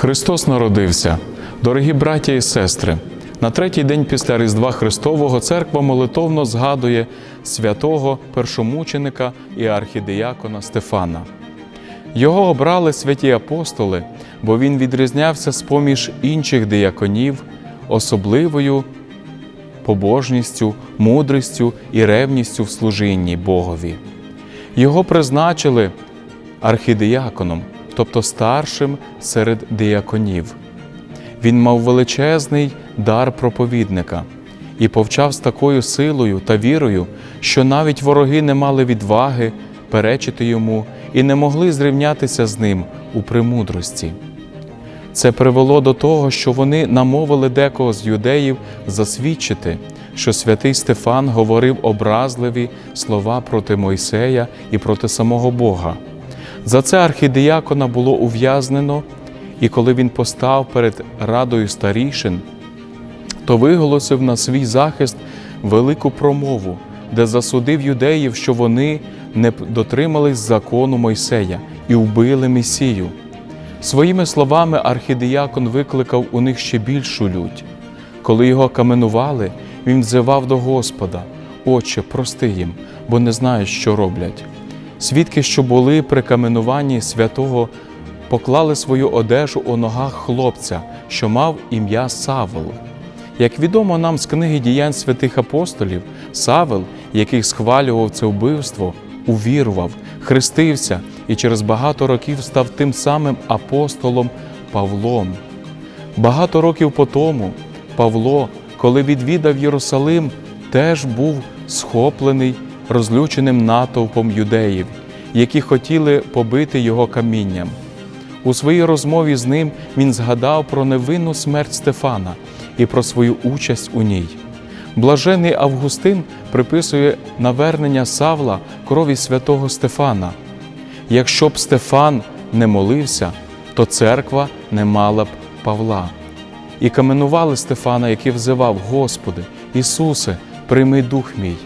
Христос народився. Дорогі браття і сестри, на третій день після Різдва Христового церква молитовно згадує святого першомученика і архідіякона Стефана. Його обрали святі апостоли, бо він відрізнявся з поміж інших дияконів особливою побожністю, мудрістю і ревністю в служінні Богові. Його призначили архідіяконом, тобто старшим серед дияконів. Він мав величезний дар проповідника і повчав з такою силою та вірою, що навіть вороги не мали відваги перечити йому і не могли зрівнятися з ним у премудрості. Це привело до того, що вони намовили декого з юдеїв засвідчити, що святий Стефан говорив образливі слова проти Мойсея і проти самого Бога. За це архідіякона було ув'язнено, і коли він постав перед радою старішин, то виголосив на свій захист велику промову, де засудив юдеїв, що вони не дотримались закону Мойсея і вбили Месію. Своїми словами архідіякон викликав у них ще більшу лють. Коли його каменували, він взивав до Господа: Отче, прости їм, бо не знають, що роблять. Свідки, що були при каменуванні святого, поклали свою одежу у ногах хлопця, що мав ім'я Савел. Як відомо нам з книги діянь святих апостолів, Савел, який схвалював це вбивство, увірував, хрестився і через багато років став тим самим апостолом Павлом. Багато років по тому Павло, коли відвідав Єрусалим, теж був схоплений розлюченим натовпом юдеїв, які хотіли побити його камінням. У своїй розмові з ним він згадав про невинну смерть Стефана і про свою участь у ній. Блажений Августин приписує навернення Савла крові святого Стефана. Якщо б Стефан не молився, то церква не мала б Павла. І каменували Стефана, який взивав: Господи, Ісусе, прийми дух мій.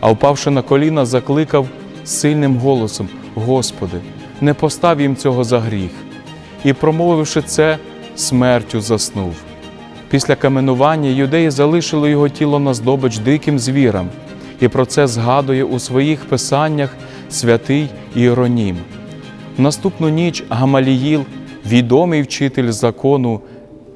А впавши на коліна, закликав сильним голосом: Господи, не постав їм цього за гріх. І, промовивши це, смертю заснув. Після каменування юдеї залишили його тіло на здобич диким звірам, і про це згадує у своїх писаннях святий Іеронім. В наступну ніч Гамаліїл, відомий вчитель закону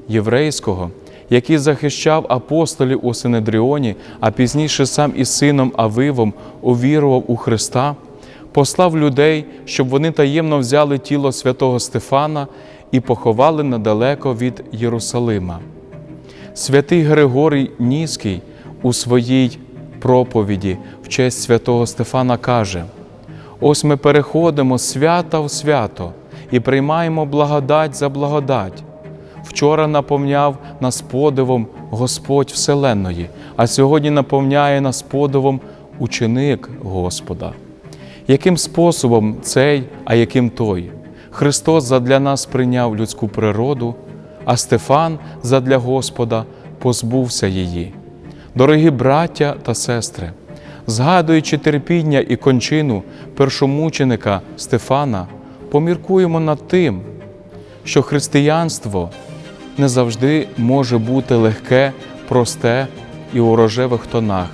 єврейського, який захищав апостолів у Синедріоні, а пізніше сам із сином Авивом увірував у Христа, послав людей, щоб вони таємно взяли тіло святого Стефана і поховали недалеко від Єрусалима. Святий Григорій Ніський у своїй проповіді в честь святого Стефана каже: ось ми переходимо свята в свято і приймаємо благодать за благодать. Вчора наповняв нас подивом Господь Вселенної, а сьогодні наповняє нас подивом ученик Господа. Яким способом цей, а яким той? Христос задля нас прийняв людську природу, а Стефан задля Господа позбувся її. Дорогі браття та сестри, згадуючи терпіння і кончину першомученика Стефана, поміркуємо над тим, що християнство не завжди може бути легке, просте і у рожевих тонах.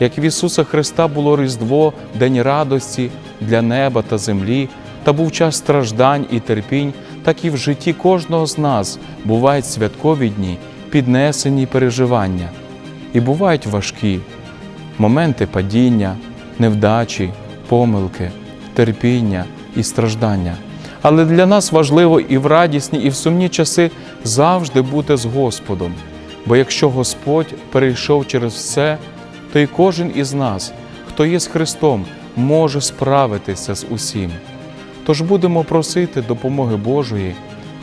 Як в Ісуса Христа було Різдво, День радості для неба та землі, та був час страждань і терпінь, так і в житті кожного з нас бувають святкові дні, піднесені переживання. І бувають важкі моменти падіння, невдачі, помилки, терпіння і страждання. Але для нас важливо і в радісні, і в сумні часи завжди бути з Господом. Бо якщо Господь перейшов через все, то й кожен із нас, хто є з Христом, може справитися з усім. Тож будемо просити допомоги Божої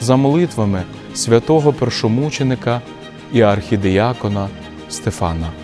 за молитвами святого першомученика і архідіякона Стефана.